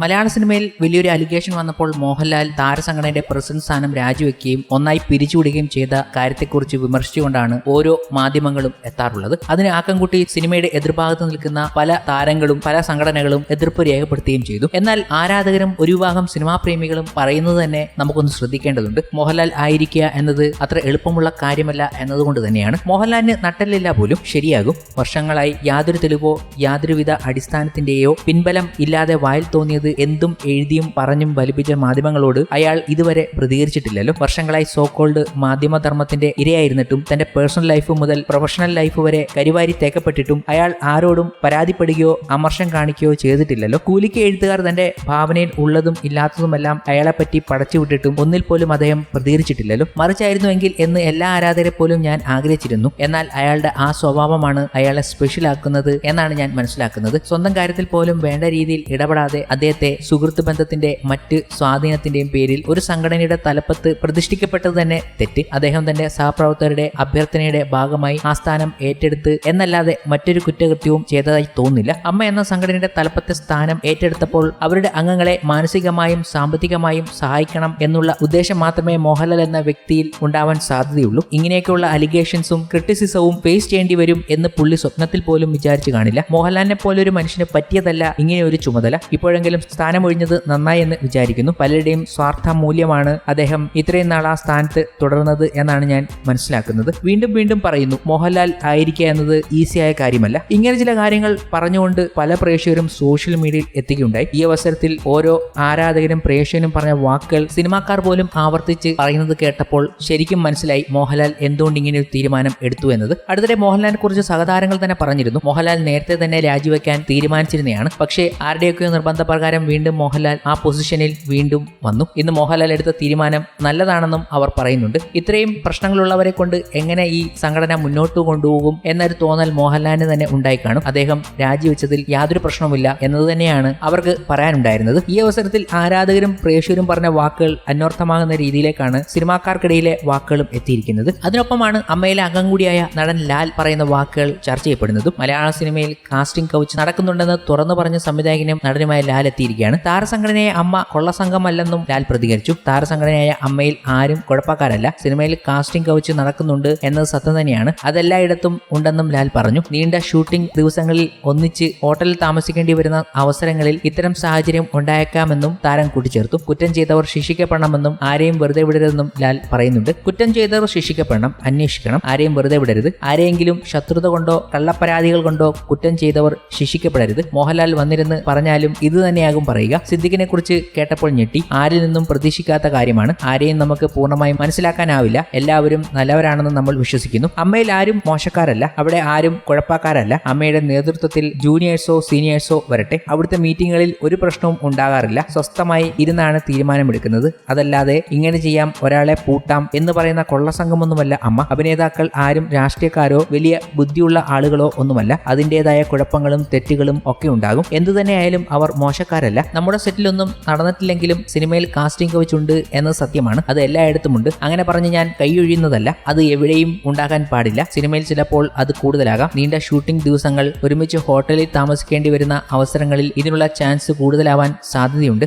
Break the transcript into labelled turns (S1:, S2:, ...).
S1: മലയാള സിനിമയിൽ വലിയൊരു അലിഗേഷൻ വന്നപ്പോൾ മോഹൻലാൽ താരസംഘടനയുടെ പ്രസിഡന്റ് സ്ഥാനം രാജിവെക്കുകയും ഒന്നായി പിരിച്ചുവിടുകയും ചെയ്ത കാര്യത്തെക്കുറിച്ച് വിമർശിച്ചുകൊണ്ടാണ് ഓരോ മാധ്യമങ്ങളും എത്താറുള്ളത്. അതിന് ആക്കംകുട്ടി സിനിമയുടെ എതിർഭാഗത്ത് നിൽക്കുന്ന പല താരങ്ങളും പല സംഘടനകളും എതിർപ്പ് രേഖപ്പെടുത്തുകയും ചെയ്തു. എന്നാൽ ആരാധകരും ഒരു വിഭാഗം സിനിമാ പ്രേമികളും പറയുന്നത് തന്നെ നമുക്കൊന്ന് ശ്രദ്ധിക്കേണ്ടതുണ്ട്. മോഹൻലാൽ ആയിരിക്കുക എന്നത് അത്ര എളുപ്പമുള്ള കാര്യമല്ല എന്നതുകൊണ്ട് തന്നെയാണ്. മോഹൻലാലിന് നട്ടലില്ല പോലും. ശരിയാകും. വർഷങ്ങളായി യാതൊരു തെളിവോ യാതൊരുവിധ അടിസ്ഥാനത്തിന്റെയോ പിൻബലം ഇല്ലാതെ വായിൽ തോന്നിയത് എന്തും എഴുതിയും പറഞ്ഞും വലിപ്പിച്ച മാധ്യമങ്ങളോട് അയാൾ ഇതുവരെ പ്രതികരിച്ചിട്ടില്ലല്ലോ. വർഷങ്ങളായി സോ കോൾഡ് മാധ്യമധർമ്മത്തിന്റെ ഇരയായിരുന്നിട്ടും തന്റെ പേഴ്സണൽ ലൈഫ് മുതൽ പ്രൊഫഷണൽ ലൈഫ് വരെ കരിവാരി തേക്കപ്പെട്ടിട്ടും അയാൾ ആരോടും പരാതിപ്പെടുകയോ അമർഷം കാണിക്കുകയോ ചെയ്തിട്ടില്ലല്ലോ. കൂലിക്ക് എഴുത്തുകാർ തന്റെ ഭാവനയിൽ ഉള്ളതും ഇല്ലാത്തതുമെല്ലാം അയാളെപ്പറ്റി പടച്ചുവിട്ടിട്ടും ഒന്നിൽ പോലും അദ്ദേഹം പ്രതികരിച്ചിട്ടില്ലല്ലോ. മറിച്ചായിരുന്നുവെങ്കിൽ എന്ന് എല്ലാ ആരാധകരെ പോലും ഞാൻ ആഗ്രഹിച്ചിരുന്നു. എന്നാൽ അയാളുടെ ആ സ്വഭാവമാണ് അയാളെ സ്പെഷ്യൽ ആക്കുന്നത് എന്നാണ് ഞാൻ മനസ്സിലാക്കുന്നത്. സ്വന്തം കാര്യത്തിൽ പോലും വേണ്ട രീതിയിൽ ഇടപെടാതെ അദ്ദേഹത്തെ സുഹൃത്ത് ബന്ധത്തിന്റെ മറ്റ് സ്വാധീനത്തിന്റെയും പേരിൽ ഒരു സംഘടനയുടെ തലപ്പത്ത് പ്രതിഷ്ഠിക്കപ്പെട്ടത് തന്നെ തെറ്റ്. അദ്ദേഹം തന്റെ സഹപ്രവർത്തകരുടെ അഭ്യർത്ഥനയുടെ ഭാഗമായി ആ സ്ഥാനം ഏറ്റെടുത്ത് എന്നല്ലാതെ മറ്റൊരു കുറ്റകൃത്യവും ചെയ്തതായി തോന്നില്ല അമ്മ എന്ന സംഘടനയുടെ തലപ്പത്തെ സ്ഥാനം ഏറ്റെടുത്തപ്പോൾ അവരുടെ അംഗങ്ങളെ മാനസികമായും സാമ്പത്തികമായും സഹായിക്കണം എന്നുള്ള ഉദ്ദേശം മാത്രമേ മോഹൻലാൽ എന്ന വ്യക്തിയിൽ ഉണ്ടാവാൻ സാധ്യതയുള്ളൂ. ഇങ്ങനെയൊക്കെയുള്ള അലിഗേഷൻസും ക്രിട്ടിസിസവും ഫേസ് ചെയ്യേണ്ടി വരും എന്ന് പുള്ളി സ്വപ്നത്തിൽ പോലും വിചാരിച്ചു കാണില്ല. മോഹൻലാലിനെ പോലെ ഒരു മനുഷ്യന് പറ്റിയതല്ല ഇങ്ങനെ ഒരു ചുമതല. ഇപ്പോഴെങ്കിലും സ്ഥാനമൊഴിഞ്ഞത് നന്നായി എന്ന് വിചാരിക്കുന്നു. പലരുടെയും സ്വാർത്ഥ മൂല്യമാണ് അദ്ദേഹം ഇത്രയും നാൾ ആ സ്ഥാനത്ത് തുടർന്നത് എന്നാണ് ഞാൻ മനസ്സിലാക്കുന്നത്. വീണ്ടും വീണ്ടും പറയുന്നു മോഹൻലാൽ ആയിരിക്കുക എന്നത് ഈസിയായ കാര്യമല്ല. ഇങ്ങനെ ചില കാര്യങ്ങൾ പറഞ്ഞുകൊണ്ട് പല പ്രേക്ഷകരും സോഷ്യൽ മീഡിയയിൽ എത്തുകയുണ്ടായി ഈ അവസരത്തിൽ ഓരോ ആരാധകരും പ്രേക്ഷകനും പറഞ്ഞ വാക്കുകൾ സിനിമാക്കാർ പോലും ആവർത്തിച്ച് പറയുന്നത് കേട്ടപ്പോൾ ശരിക്കും മനസ്സിലായി മോഹൻലാൽ എന്തുകൊണ്ട് ഇങ്ങനെ ഒരു തീരുമാനം എടുത്തു എന്നത്. അടുത്തിടെ മോഹൻലാലിനെ കുറിച്ച് സഹതാരങ്ങൾ തന്നെ പറഞ്ഞിരുന്നു. മോഹൻലാൽ നേരത്തെ തന്നെ രാജിവെക്കാൻ തീരുമാനിച്ചിരുന്നതാണ് പക്ഷേ ആരുടെയൊക്കെയോ നിർബന്ധപ്രകാരം വീണ്ടും മോഹൻലാൽ ആ പൊസിഷനിൽ വീണ്ടും വന്നു. ഇന്ന് മോഹൻലാൽ എടുത്ത തീരുമാനം നല്ലതാണെന്നും അവർ പറയുന്നുണ്ട്. ഇത്രയും പ്രശ്നങ്ങളുള്ളവരെ കൊണ്ട് എങ്ങനെ ഈ സംഘടന മുന്നോട്ട് കൊണ്ടുപോകും എന്നൊരു തോന്നൽ മോഹൻലാലിന് തന്നെ ഉണ്ടായി കാണും. അദ്ദേഹം രാജിവെച്ചതിൽ യാതൊരു പ്രശ്നവുമില്ല എന്നത് തന്നെയാണ് അവർക്ക് പറയാനുണ്ടായിരുന്നത്. ഈ അവസരത്തിൽ ആരാധകരും പ്രേക്ഷകരും പറഞ്ഞ വാക്കുകൾ അന്വർത്ഥമാകുന്ന രീതിയിലേക്കാണ് സിനിമാക്കാർക്കിടയിലെ വാക്കുകളും എത്തിയിരിക്കുന്നത്. അതിനൊപ്പമാണ് അമ്മയിലെ അംഗം കൂടിയായ നടൻ ലാൽ പറയുന്ന വാക്കുകൾ ചർച്ച ചെയ്യപ്പെടുന്നതും. മലയാള സിനിമയിൽ കാസ്റ്റിംഗ് കൗച്ച് നടക്കുന്നുണ്ടെന്ന് തുറന്നു പറഞ്ഞ സംവിധായകനും നടനുമായ ലാൽ എത്തിയിരിക്കുകയാണ്. താരസംഘടനയെ അമ്മ കൊള്ള കൊള്ളസംഘമല്ലെന്നും ലാൽ പ്രതികരിച്ചു. താരസംഘടനയായ അമ്മയിൽ ആരും കുഴപ്പക്കാരല്ല. സിനിമയിൽ കാസ്റ്റിംഗ് കവച്ച് നടക്കുന്നുണ്ട് എന്നത് സത്യം തന്നെയാണ്. അതെല്ലായിടത്തും ഉണ്ടെന്നും ലാൽ പറഞ്ഞു. നീണ്ട ഷൂട്ടിംഗ് ദിവസങ്ങളിൽ ഒന്നിച്ച് ഹോട്ടലിൽ താമസിക്കേണ്ടി വരുന്ന അവസരങ്ങളിൽ ഇത്തരം സാഹചര്യം ഉണ്ടായേക്കാമെന്നും താരം കൂട്ടിച്ചേർത്തു. കുറ്റം ചെയ്തവർ ശിക്ഷിക്കപ്പെടണമെന്നും ആരെയും വെറുതെ വിടരുതെന്നും ലാൽ പറയുന്നുണ്ട്. കുറ്റം ചെയ്തവർ ശിക്ഷിക്കപ്പെടണം. അന്വേഷിക്കണം. ആരെയും വെറുതെ വിടരുത്. ആരെയെങ്കിലും ശത്രുത കൊണ്ടോ കള്ളപ്പരാതികൾ കൊണ്ടോ കുറ്റം ചെയ്തവർ ശിക്ഷിക്കപ്പെടരുത്. മോഹൻലാൽ വന്നിരുന്ന് പറഞ്ഞാലും ഇത് തന്നെയാകും പറയുക. സിദ്ദിഖിനെ കുറിച്ച് കേട്ടപ്പോൾ ഞെട്ടി. ആരിൽ നിന്നും പ്രതീക്ഷിക്കാത്ത കാര്യമാണ്. ആരെയും നമുക്ക് പൂർണമായും മനസ്സിലാക്കാനാവില്ല. എല്ലാവരും നല്ലവരാണെന്ന് നമ്മൾ വിശ്വസിക്കുന്നു. അമ്മയിൽ ആരും മോശക്കാരല്ല. അവിടെ ആരും കുഴപ്പക്കാരല്ല. അമ്മയുടെ നേതൃത്വത്തിൽ ജൂനിയേഴ്സോ സീനിയേഴ്സോ വരട്ടെ. അവിടുത്തെ മീറ്റിങ്ങുകളിൽ ഒരു പ്രശ്നവും ഉണ്ടാകാറില്ല. സ്വസ്ഥമായി ഇരുന്നാണ് തീരുമാനമെടുക്കുന്നത്. അതല്ലാതെ ഇങ്ങനെ ചെയ്യാം ഒരാളെ പൂട്ടാം എന്ന് പറയുന്ന കൊള്ളസംഘമൊന്നുമല്ല അമ്മ. അഭിനേതാക്കൾ ആരും രാഷ്ട്രീയക്കാരോ വലിയ ബുദ്ധിയുള്ള ആളുകളോ ഒന്നുമല്ല. അതിന്റെതായ കുഴപ്പങ്ങളും തെറ്റുകളും ഒക്കെ ഉണ്ടാകും. എന്തു തന്നെയായാലും അവർ മോശക്കാരല്ല നമ്മുടെ സെറ്റിലൊന്നും നടന്നിട്ടില്ലെങ്കിലും സിനിമയിൽ കാസ്റ്റിംഗ് വെച്ചുണ്ട് എന്നത് സത്യമാണ്. അത് എല്ലായിടത്തുമുണ്ട് അങ്ങനെ പറഞ്ഞ് ഞാൻ കൈയൊഴിയുന്നതല്ല അത് എവിടെയും ഉണ്ടാകാൻ പാടില്ല. സിനിമയിൽ ചിലപ്പോൾ അത് കൂടുതലാകാം. നീണ്ട ഷൂട്ടിംഗ് ദിവസങ്ങൾ ഒരുമിച്ച് ഹോട്ടലിൽ താമസിക്കേണ്ടി വരുന്ന അവസരങ്ങളിൽ ഇതിനുള്ള ചാൻസ് കൂടുതലാവാൻ സാധ്യതയുണ്ട്.